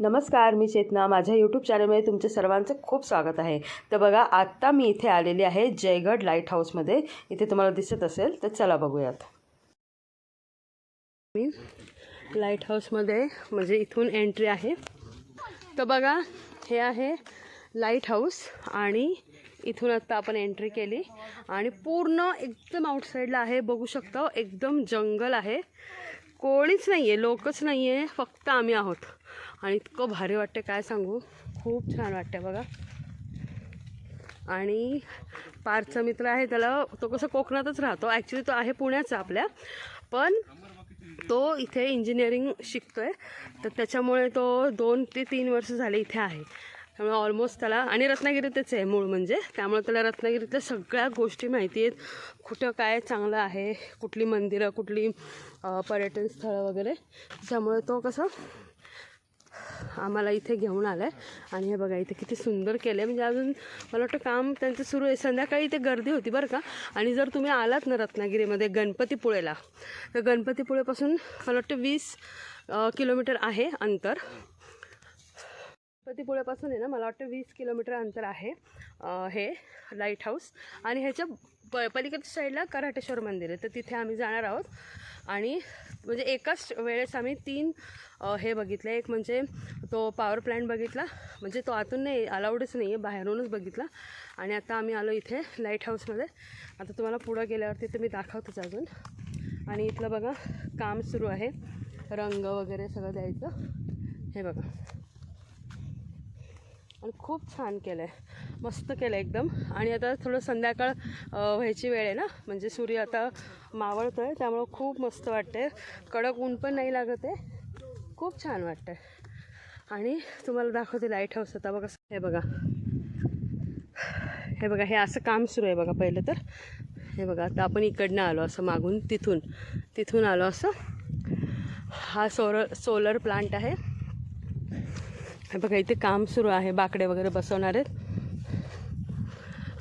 नमस्कार मी चेतना. माझ्या यूट्यूब चॅनलमध्ये तुमचे सर्वांचं खूप स्वागत आहे. तर बघा आत्ता मी इथे आलेली आहे जयगड लाइट हाऊसमध्ये इथे तुम्हाला दिसत असेल तर चला बघूयात. मी लाइट हाऊसमध्ये म्हणजे इथून एंट्री आहे. तर बघा हे आहे लाइट हाऊस आणि इथून आत्ता आपण एंट्री केली. आणि पूर्ण एकदम आउटसाईडला आहे बघू शकता. एकदम जंगल आहे. कोणीच नाही आहे लोकच नाही आहे फक्त आम्ही आहोत. आणि इतकं भारी वाटते काय सांगू? खूप छान वाटते बघा. आणि पारचा मित्र आहे त्याला तो कसं कोकणातच राहतो. ॲक्च्युली तो आहे पुण्याचा आपल्या. पण तो इथे इंजिनिअरिंग शिकतो आहे तर त्याच्यामुळे तो दोन ते तीन वर्ष झाले इथे आहे. त्यामुळे ऑलमोस्ट त्याला आणि रत्नागिरीतच आहे मूळ म्हणजे. त्यामुळे त्याला रत्नागिरीतल्या सगळ्या गोष्टी माहिती आहेत. कुठं काय चांगलं आहे कुठली मंदिरं कुठली पर्यटन स्थळं वगैरे. त्यामुळे तो कसं आम्हाला इथे घेऊन आलं आहे आणि हे बघा इथे किती सुंदर केलं आहे म्हणजे अजून मला वाटतं काम त्यांचं सुरू आहे. संध्याकाळी इथे गर्दी होती बरं का. आणि जर तुम्ही आलात ना रत्नागिरीमध्ये गणपतीपुळेला तर गणपतीपुळेपासून मला वाटतं वीस किलोमीटर आहे अंतर. गणपतीपुळेपासून आहे ना मला वाटतं वीस किलोमीटर अंतर आहे हे लाइट हाऊस आणि ह्याच्या प पलीकडच्या साईडला कराटेश्वर मंदिर आहे. तर तिथे आम्ही जाणार आहोत. आणि म्हणजे एकाच वेळेस आम्ही तीन हे बघितलं. एक म्हणजे तो पॉवर प्लॅन्ट बघितला. म्हणजे तो आतून नाही अलाउडच नाही आहे बाहेरूनच बघितला. आणि आता आम्ही आलो इथे लाइट हाऊसमध्ये आता तुम्हाला पुढं गेल्यावरती तर मी दाखवतोच अजून. आणि इथलं बघा काम सुरू आहे. रंग वगैरे सगळं द्यायचं. हे बघा. आणि खूप छान केलं आहे मस्त केलं आहे एकदम. आणि आता थोडं संध्याकाळ व्हायची वेळ आहे ना? म्हणजे सूर्य आता मावळतो आहे त्यामुळं खूप मस्त वाटते कडक ऊन पण नाही लागत आहे. खूप छान वाटतं आहे आणि तुम्हाला दाखवते लाइट हाऊस आता बघा. हे बघा. हे बघा हे असं काम सुरू आहे बघा पहिलं तर. हे बघा आता आपण इकडनं आलो असं मागून तिथून. तिथून आलो असं. हा सोलर सोलर प्लांट आहे. हे बघा इथे काम सुरू आहे. बाकडे वगैरे बसवणार आहेत.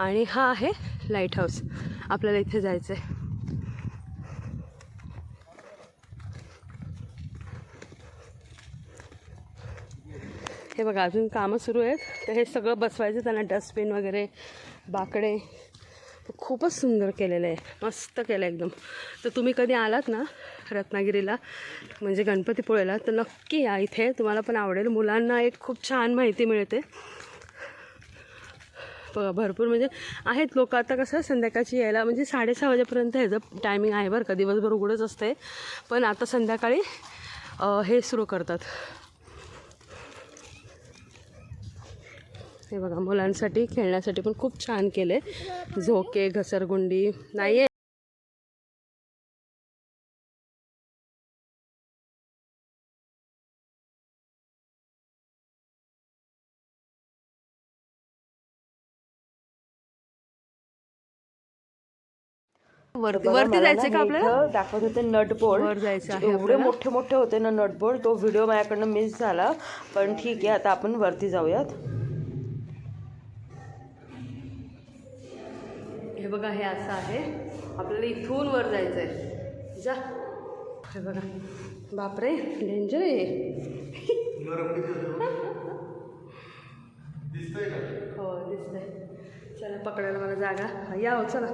आणि हा आहे लाइट हाऊस आपल्याला इथे जायचं आहे हे बघा अजून कामं सुरू आहेत. तर हे सगळं बसवायचं त्यांना डस्टबिन वगैरे बाकडे. खूपच सुंदर केलेलं आहे. मस्त केलं आहे एकदम. तर तुम्ही कधी आलात ना रत्नागिरीला म्हणजे गणपतीपुळेला तर नक्की या इथे. तुम्हाला पण आवडेल. मुलांना एक खूप छान माहिती मिळते. बघा भरपूर म्हणजे आहेत लोक. आता कसं संध्याकाळची यायला म्हणजे साडेसहा वाजेपर्यंत ह्याचं टायमिंग आहे बरं का. दिवसभर उघडच असते पण आता संध्याकाळी हे सुरू करतात. हे बघा मुलांसाठी खेळण्यासाठी पण खूप छान केले झोके घसरगुंडी नाही आहे वरती वरती जायचं का आपल्याला? दाखवत होते नटबोर्ड. वर जायचं एवढे. मोठे मोठे होते ना नटबोर्ड तो व्हिडिओ माझ्याकडनं मिस झाला. पण ठीक आहे आता आपण वरती जाऊयात. बघा हे असं आहे. आपल्याला इथून वर जायचं आहे जा. हे बघा. बापरे डेंजर आहे हो. दिसतंय चला पकडायला मला जागा. या हो चला.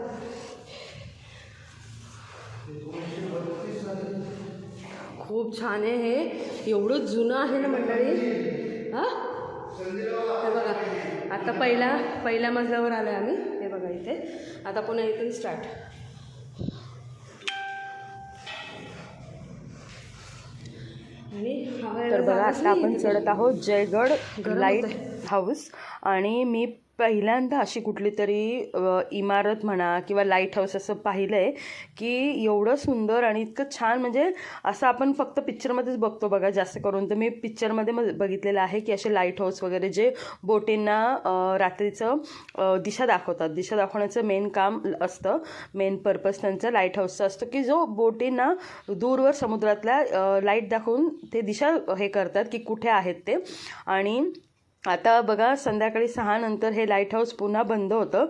खूप छान आहे हे. एवढं जुनं आहे ना मंडळी? हां? हे बघा. आता पहिला पहिल्या मजल्यावर आलो आहे आम्ही. इथे आता पुन्हा इथून स्टार्ट आणि तर बघा आता आपण. चढत आहोत जयगड लाइट. हाऊस आणि मी पहिल्यांदा अशी कुठली तरी इमारत म्हणा किंवा लाइट हाऊस असं पाहिलं आहे की एवढं सुंदर आणि इतकं छान. म्हणजे असं आपण फक्त पिक्चरमध्येच बघतो बघा जास्त करून. तर मी पिक्चरमध्ये मग बघितलेलं आहे की असे लाइट हाऊस वगैरे जे बोटींना रात्रीचं दिशा दाखवतात. दिशा दाखवण्याचं मेन काम असतं. मेन पर्पज त्यांचं लाइट हाऊसचं असतं की जो बोटींना दूरवर समुद्रातल्या लाइट दाखवून ते दिशा हे करतात की कुठे आहेत ते. आणि आता बघा संध्याकाळी सहा नंतर हे लाइट हाऊस पुन्हा बंद होतं.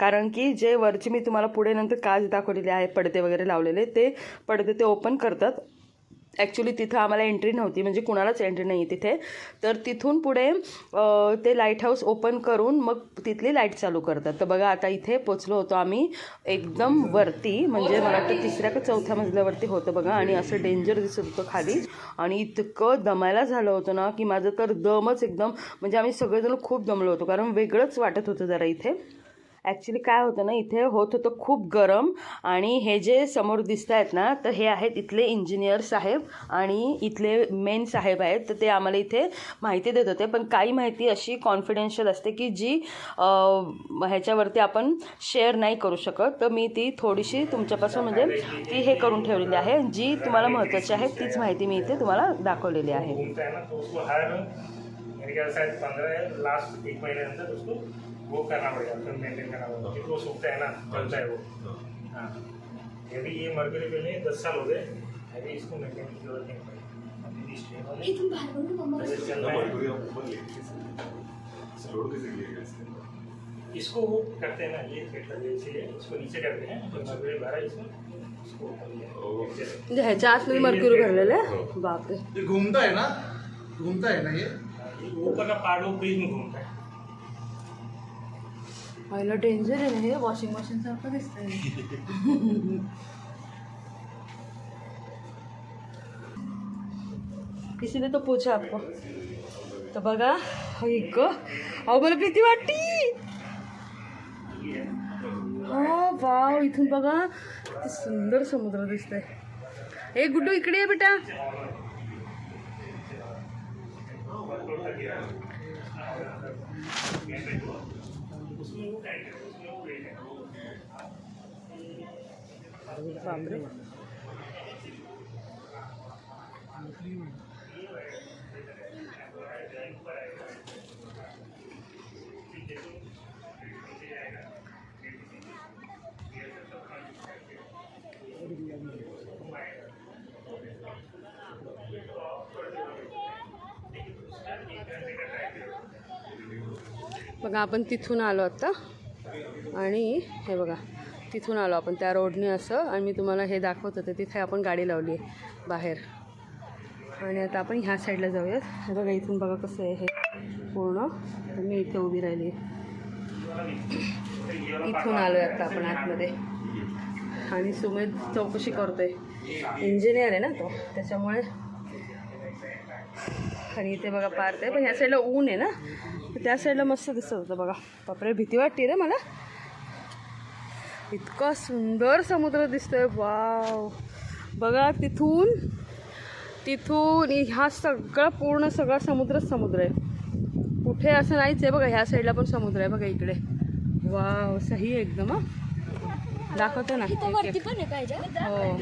कारण की जे वरची मी तुम्हाला पुढे नंतर काच दाखवलेले आहे पडदे वगैरे लावलेले ते पडदे ते ओपन करतात. ॲक्च्युली तिथं आम्हाला एंट्री नव्हती म्हणजे कुणालाच एंट्री नाही तिथे. तर तिथून पुढे ते लाइट हाऊस ओपन करून मग तिथली लाइट चालू करतात. तर बघा आता इथे पोचलो होतो आम्ही एकदम वरती म्हणजे मला वाटतं तिसऱ्या का चौथ्या मजल्यावरती होतं बघा आणि असं डेंजर दिसत होतं खाली. आणि इतकं दमायला झालं होतं ना की माझं तर दमच एकदम म्हणजे आम्ही सगळेजण खूप दमलो होतो कारण वेगळंच वाटत होतं जरा इथे. ॲक्च्युली काय होतं ना इथे होत होतं खूप गरम आणि हे जे समोर दिसत आहेत ना तर हे आहेत इथले इंजिनियर साहेब आणि इथले मेन साहेब आहेत. तर ते आम्हाला इथे माहिती देत होते. पण काही माहिती अशी कॉन्फिडेन्शियल असते की जी ह्याच्यावरती आपण शेअर नाही करू शकत. तर मी ती थोडीशी तुमच्यापासून म्हणजे ती हे करून ठेवलेली आहे. जी तुम्हाला महत्त्वाची आहे तीच माहिती मी इथे तुम्हाला दाखवलेली आहे. मेरे ख्याल शायद पंद्रह लास्ट एक महीने अंदर उसको वो करना पड़ेगा फिर मेंटेन करना पड़ेगा क्योंकि वो सूखता है ना चलता है वो। हाँ। ये भी ये मरकरी पहले दस साल हो गए अभी इसको मेंटेन की ज़रूरत नहीं पड़ी। अभी इस ट्रेन में इथून बाहेर पडून मम्मा। जैसे चल रहा है। इसको वो करते हैं ना ये देते हैं इसको नीचे करते हैं तो मरकरी भरा इसमें हैं। ह्याच्या आतमध्ये मर्क्युरी भरलेलं आहे बापरे ये घूमता है ना? घूमता है ना ये? ये ऊपर का पार्ट वो ब्रिज में घूमता है। पहिलं डेंजर आहे ना हे वॉशिंग सारखं दिसतंय. इसीलिए तो पूछा आपको? तर बघा ऐक अहो, मला भीती वाटती. हो, वाव, इथून बघा सुंदर समुद्र दिसतंय. ए, गुड्डू, इकडे ये बेटा बापरे बघा आपण तिथून आलो आत्ता आणि हे बघा तिथून आलो आपण त्या रोडने असं. आणि मी तुम्हाला हे दाखवत होते तिथे आपण गाडी लावली आहे बाहेर. आणि आता आपण ह्या साईडला जाऊयात. हे बघा इथून बघा कसं आहे हे पूर्ण. मी इथे उभी राहिली. इथून आलो आहे आत्ता आपण आतमध्ये. आणि सुमेध चौकशी करतोय. इंजिनियर आहे ना तो त्याच्यामुळे. आणि इथे बघा पार्क आहे. पण ह्या साईडला ऊन आहे ना. त्या साईडला मस्त दिसत होतं बघा. बापरे भीती वाटते रे मला. इतका सुंदर समुद्र दिसतोय. वाव. बघा तिथून तिथून ह्या सगळा पूर्ण सगळा समुद्रच समुद्र आहे. कुठे असं नाहीच आहे बघा ह्या साईडला पण समुद्र आहे बघा इकडे. वाव सही एकदम हा. दाखवतो ना. हो.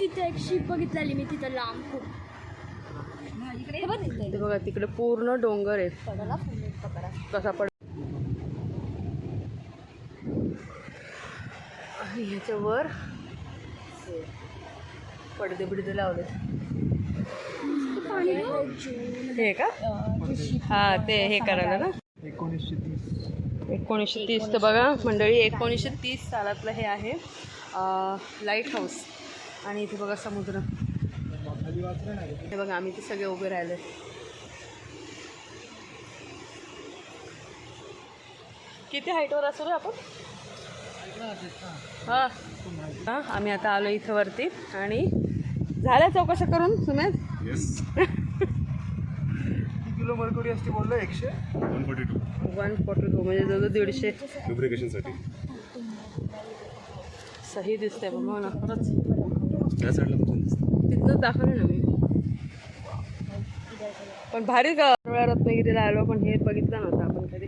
तिथे एक शिप बघितलेली मी तिथं लांब खूप. हे. ते बघा तिकडे पूर्ण डोंगर आहे कसा पड आणि ह्याच्यावर हे पडदे बिडदे लावले पाणी हे का हा ते हे करायला ना? एकोणीसशे तीस. एकोणीसशे तीस तर बघा मंडळी एकोणीसशे तीस सालातलं हे आहे लाइट हाऊस आणि इथे बघा समुद्र. हे बघा आम्ही ते सगळे उभे राहिले. किती हाईटवर असू रे आपण? हां. हां आम्ही आता आलो इथं वरती आणि झाल्या चौकशा करून सुमेध? किलो मरकुरी असते बोललो? एकशे? One forty two one forty two म्हणजे जवळ दीडशे. लुब्रिकेशनसाठी सही दिसतंय बघ हो ना खरंच त्या साईडला दिसतं तिथनंच दाखवलं ना मी. पण भारी वेळा रत्नागिरीला आलो पण हे बघितलं नव्हतं आपण कधी.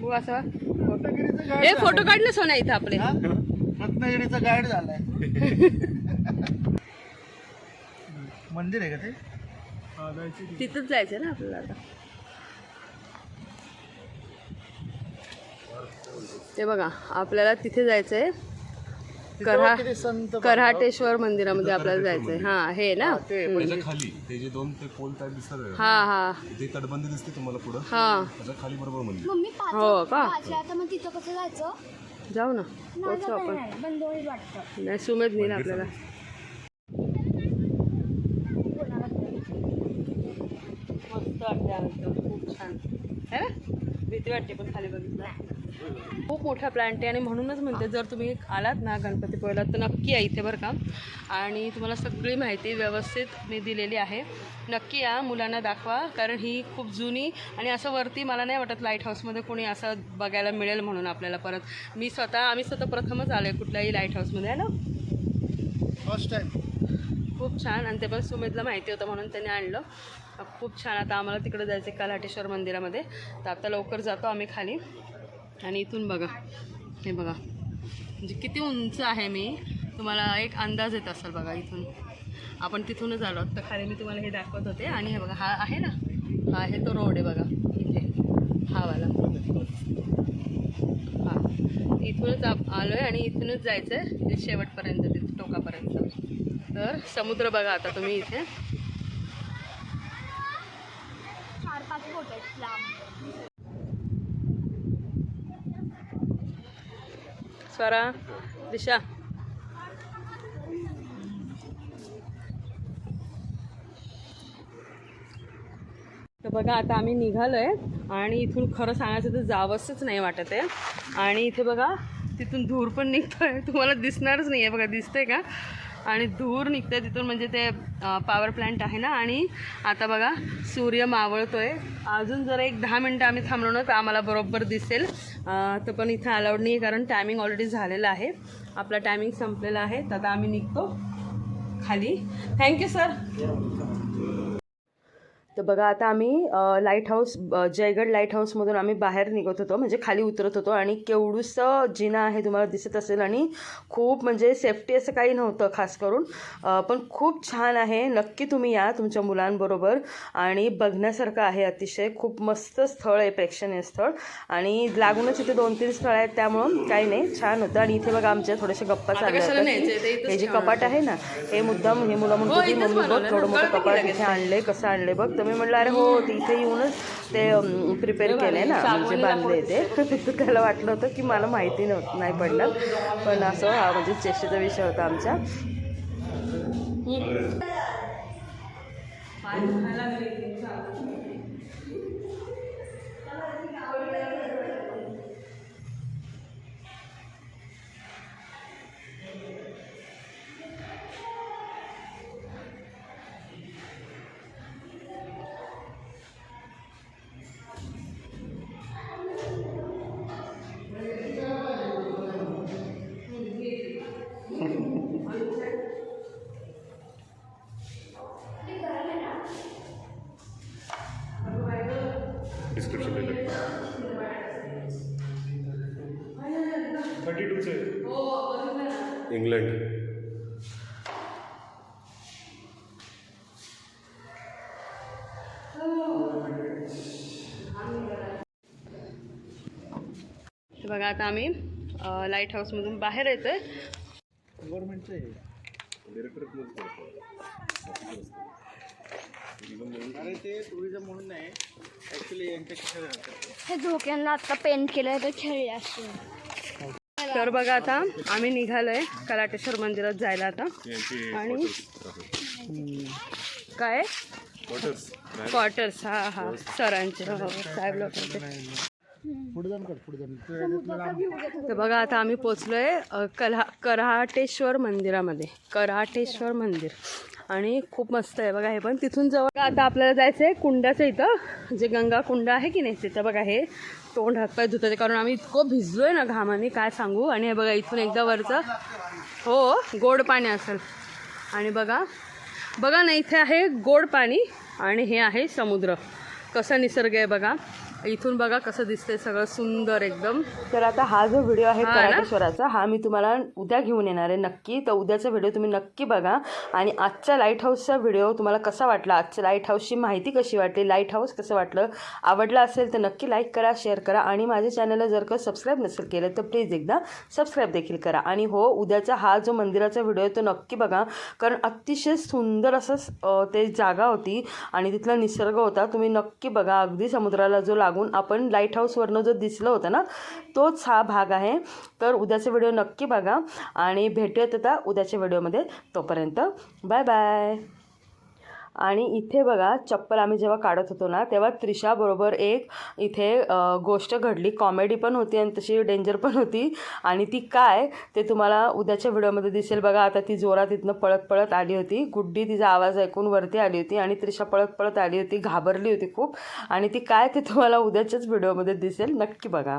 बघू असं. हे फोटो काढले सोना इथं आपले. रत्नागिरीचा गाईड झालाय. मंदिर आहे का ते? तिथंच जायचं ना आपल्याला आता. ते बघा आपल्याला तिथे जायचंय. करहा किती संत करहाटेश्वर मंदिरामध्ये आपल्याला जायचंय. हा हे ना? त्याच्याखाली ते जे दोन ते पोल टाईप दिसतात हा हा. ते तटबंदी दिसते तुम्हाला पुढं? हा. त्याच्याखाली बरोबर मंदिर. मम्मी पाच हो का? पाच आहे, आता मग तिथं कसं जायचं? जाऊ ना. काही आपण. नाही बंद होईल वाटतं. नाही सुमेध नेईल आपल्याला. मस्त वाटते खूप छान. है ना? भीती वाटते पण खाली बघितलं खूप मोठा प्लांट आहे आणि म्हणूनच म्हणते जर तुम्ही आलात ना गणपतीपुळेला तर नक्की या इथे बरं का. आणि तुम्हाला सगळी माहिती व्यवस्थित मी दिलेली आहे. नक्की या मुलांना दाखवा कारण ही खूप जुनी आणि असं वरती मला नाही वाटत लाइट हाऊसमध्ये कोणी असं बघायला मिळेल म्हणून आपल्याला परत. मी स्वतः आम्ही स्वतः प्रथमच आलो आहे कुठल्याही लाइट हाऊसमध्ये आहे ना? फर्स्ट टाइम खूप छान. आणि ते पण सुमेधला माहिती होतं म्हणून त्याने आणलं. खूप छान. आता आम्हाला तिकडे जायचं आहे कलाटेश्वर मंदिरामध्ये. तर आता लवकर जातो आम्ही खाली. आणि इथून बघा. हे बघा. म्हणजे किती उंच आहे मी. तुम्हाला एक अंदाज येत असेल बघा इथून. आपण तिथूनच आलो आहोत. तर खाली मी तुम्हाला हे दाखवत होते. आणि हे बघा हा आहे ना? हा आहे तो रोड आहे बघा. इथे. हा वाला. हा. इथूनच आप आलो आहे आणि इथूनच जायचं आहे ते शेवटपर्यंत तिथे टोकापर्यंत. तर समुद्र बघा आता तुम्ही इथे. चार पाच फोटो आहेत लांब स्वरा दिशा तर बघा आता आम्ही निघालो आहे आणि इथून खरं सांगायचं तर जावंसच नाही वाटत आहे. आणि इथे बघा तिथून धूर पण निघतोय. तुम्हाला दिसणारच नाही आहे बघा दिसतंय का? आणि धूर निघतंय तिथून म्हणजे ते पॉवर प्लॅन्ट आहे ना? आणि आता बघा सूर्य मावळतोय. अजून जर एक दहा मिनटं आम्ही थांबलो ना तर आम्हाला बरोबर दिसेल. तर पण इथं अलाउड नाही आहे कारण टायमिंग ऑलरेडी झालेला आहे. आपला टायमिंग संपलेला आहे. तर आता आम्ही निघतो खाली. थँक्यू सर तर बघा आता आम्ही लाइट हाऊस जयगड लाइट हाऊसमधून आम्ही बाहेर निघत होतो. म्हणजे खाली उतरत होतो आणि केवढूसं जिना आहे तुम्हाला दिसत असेल आणि खूप म्हणजे सेफ्टी असं काही नव्हतं खास करून. पण खूप छान आहे. नक्की तुम्ही या तुमच्या मुलांबरोबर. आणि बघण्यासारखं आहे अतिशय. खूप मस्त स्थळ आहे प्रेक्षणीय स्थळ. आणि लागूनच इथे दोन तीन स्थळ आहेत त्यामुळं काही नाही. छान होतं. आणि इथे बघा आमच्या थोड्याशा गप्पा चालल्या हे जे कपाट आहे ना हे मुद्दाम हे मुलं म्हणतो हो, की मम्मी बघ. थोडं मोठं कपाट इथे आणलंय कसं आणलंय बघ तर मी म्हटलं अरे हो ते इथे येऊनच ते प्रिपेअर केलंय ना म्हणजे बांधले ते. तर त्याला वाटलं होतं की मला माहिती नव्हतं नाही पडलं पण असं हा म्हणजे चेष्टेचा विषय होता आमच्या डिस्क्रिप्शन दिलं थर्टी टूचे इंग्लंड। हे बघा आता आम्ही लाइट हाऊसमधून बाहेर येतो आहे. अरे ते टुरिझम म्हणून नाही ॲक्च्युली यांच्या कशा राहतात हे धोक्यांना आता पेंट केलंय तर खेळले असते तर बघा आता आम्ही निघालोय कलाटेश्वर मंदिरात जायला आता. आणि काय? क्वार्टर्स क्वार्टर्स हा हा. सरांचे हो, हो, साहेब लोकांचे. पुढे जाऊन कर पुढे जाऊन तर बघा आता आम्ही पोचलोय कला कराटेश्वर मंदिरामध्ये. कराटेश्वर मंदिर. आणि खूप मस्त आहे बघा हे पण. तिथून जवळ आता आपल्याला जायचं आहे कुंडाचं इथं. जे गंगा कुंड आहे की नाही तिथं बघा हे तोंड हातपाय धुतं ते कारण आम्ही इतकं भिजलोय ना घामाने काय सांगू? आणि हे बघा इथून एकदा वरचं हो गोड पाणी असेल. आणि बघा बघा ना इथे आहे गोड पाणी आणि हे आहे समुद्र. कसा निसर्ग आहे बघा. इथून बघा कसं दिसतंय सगळं सुंदर एकदम. तर आता हा जो व्हिडिओ आहे? कराटेश्वराचा हा मी तुम्हाला उद्या घेऊन येणार आहे नक्की. तर उद्याचा व्हिडिओ तुम्ही नक्की बघा. आणि आजच्या लाइट हाऊसचा व्हिडिओ तुम्हाला कसा वाटला? आजच्या लाइट हाऊसची माहिती कशी वाटली? लाइट हाऊस कसं वाटलं? आवडलं असेल तर नक्की लाईक करा शेअर करा. आणि माझ्या चॅनलला जर का सबस्क्राईब नसेल केलं तर प्लीज एकदा सबस्क्राईब देखील करा. आणि हो उद्याचा हा जो मंदिराचा व्हिडिओ आहे तो नक्की बघा. कारण अतिशय सुंदर असं ते जागा होती. आणि तिथला निसर्ग होता. तुम्ही नक्की बघा. अगदी समुद्राला जो लागून आपण लाइट हाऊसवरनं जो दिसलं होतं ना तोच हा भाग आहे. तर उद्याचे व्हिडिओ नक्की बघा आणि भेटूयात आता उद्याच्या व्हिडिओमध्ये तोपर्यंत बाय बाय आणि इथे बघा चप्पल आम्ही जेव्हा काढत होतो ना तेव्हा त्रिशाबरोबर एक इथे गोष्ट घडली. कॉमेडी पण होती आणि तशी डेंजर पण होती. आणि ती काय ते तुम्हाला उद्याच्या व्हिडिओमध्ये दिसेल बघा. आता ती जोरात इथनं पळत पळत आली होती. गुड्डी तिचा आवाज ऐकून वरती आली होती आणि त्रिशा पळत पळत आली होती. घाबरली होती खूप. आणि ती काय ते तुम्हाला उद्याच्याच व्हिडिओमध्ये दिसेल. नक्की बघा.